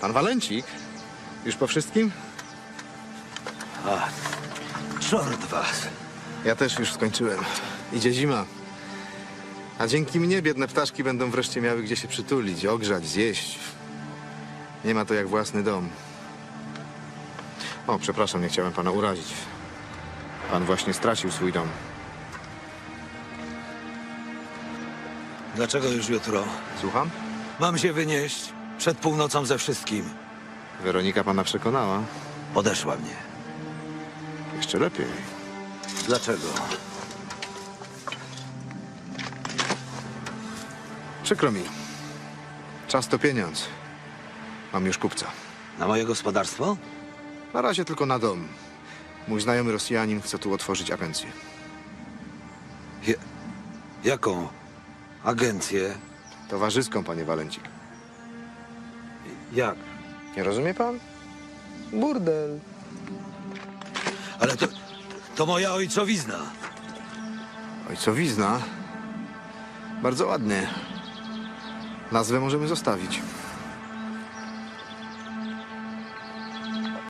Pan Walencik? Już po wszystkim? A, czort was. Ja też już skończyłem. Idzie zima. A dzięki mnie biedne ptaszki będą wreszcie miały gdzie się przytulić, ogrzać, zjeść. Nie ma to jak własny dom. O, przepraszam, nie chciałem pana urazić. Pan właśnie stracił swój dom. Dlaczego już jutro? Słucham? Mam się wynieść przed północą ze wszystkim. Weronika pana przekonała. Podeszła mnie. Jeszcze lepiej. Dlaczego? Przykro mi. Czas to pieniądz. Mam już kupca. Na moje gospodarstwo? Na razie tylko na dom. Mój znajomy Rosjanin chce tu otworzyć agencję. Je... Jaką? Agencję? Towarzyską, panie Walencik. Jak? Nie rozumie pan? Burdel. Ale to... To moja ojcowizna. Ojcowizna. Bardzo ładnie. Nazwę możemy zostawić.